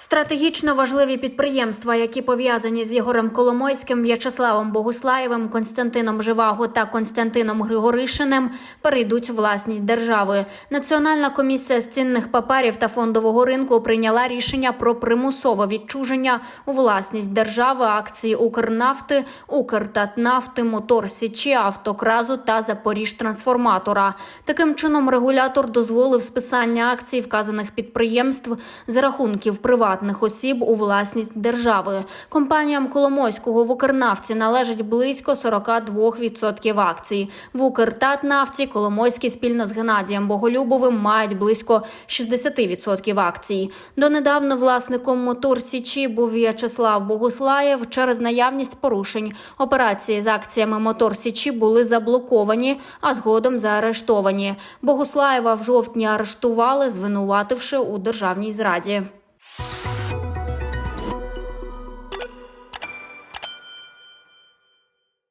Стратегічно важливі підприємства, які пов'язані з Ігорем Коломойським, В'ячеславом Богуслаєвим, Константином Живаго та Константином Григоришиним, перейдуть у власність держави. Національна комісія з цінних паперів та фондового ринку прийняла рішення про примусове відчуження у власність держави акції Укрнафти, Укртатнафти, Мотор Січі, Автокразу та Запоріжтрансформатора. Таким чином регулятор дозволив списання акцій вказаних підприємств за рахунків приватних осіб у власність держави. Компаніям Коломойського в Укрнафті належить близько 42% акцій. В Укртатнафті Коломойський спільно з Геннадієм Боголюбовим мають близько 60% акцій. Донедавна власником мотор Січі був В'ячеслав Богуслаєв. Через наявність порушень операції з акціями мотор Січі були заблоковані, а згодом заарештовані. Богуслаєва в жовтні арештували, звинувативши у державній зраді.